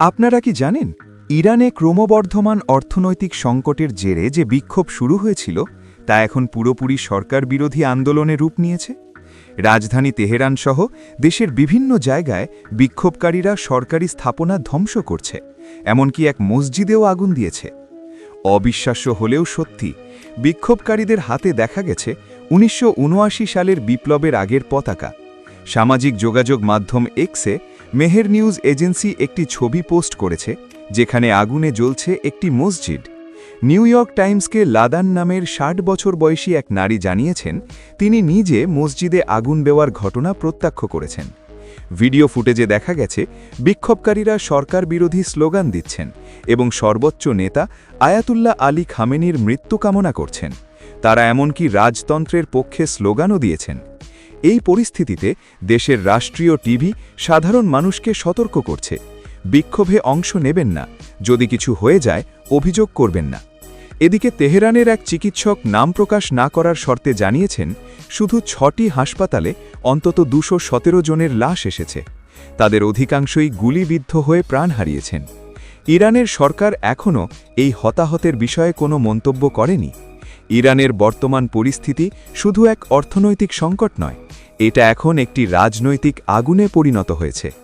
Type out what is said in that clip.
আপনারা কি জানেন, ইরানে ক্রমবর্ধমান অর্থনৈতিক সংকটের জেরে যে বিক্ষোভ শুরু হয়েছিল, তা এখন পুরোপুরি সরকার বিরোধী আন্দোলনে রূপ নিয়েছে? রাজধানী তেহরান সহ দেশের বিভিন্ন জায়গায় বিক্ষোভকারীরা সরকারি স্থাপনা ধ্বংস করছে, এমনকি এক মসজিদেও আগুন দিয়েছে। অবিশ্বাস্য হলেও সত্যি, বিক্ষোভকারীদের হাতে দেখা গেছে উনিশশো উনআশি সালের বিপ্লবের আগের পতাকা। সামাজিক যোগাযোগ মাধ্যম এক্সে মেহের নিউজ এজেন্সি একটি ছবি পোস্ট করেছে, যেখানে আগুনে জ্বলছে একটি মসজিদ। নিউ ইয়র্ক টাইমসকে লাদান নামের ষাট বছর বয়সী এক নারী জানিয়েছেন, তিনি নিজে মসজিদে আগুন দেওয়ার ঘটনা প্রত্যক্ষ করেছেন। ভিডিও ফুটেজে দেখা গেছে, বিক্ষোভকারীরা সরকার বিরোধী স্লোগান দিচ্ছেন এবং সর্বোচ্চ নেতা আয়াতুল্লাহ আলী খামেনির মৃত্যু কামনা করছেন। তারা এমনকি রাজতন্ত্রের পক্ষে স্লোগানও দিয়েছেন। এই পরিস্থিতিতে দেশের রাষ্ট্রীয় টিভি সাধারণ মানুষকে সতর্ক করছে। বিক্ষোভে অংশ নেবেন না। যদি কিছু হয়ে যায়, অভিযোগ করবেন না। এদিকে তেহরানের এক চিকিৎসক নাম প্রকাশ না করার শর্তে জানিয়েছেন, শুধু ছটি হাসপাতালে অন্তত দুশো সতেরো জনের লাশ এসেছে। তাদের অধিকাংশই গুলিবিদ্ধ হয়ে প্রাণ হারিয়েছেন। ইরানের সরকার এখনও এই হতাহতের বিষয়ে কোনো মন্তব্য করেনি। ইরানের বর্তমান পরিস্থিতি শুধু এক অর্থনৈতিক সংকট নয়, এটা এখন একটি রাজনৈতিক আগুনে পরিণত হয়েছে।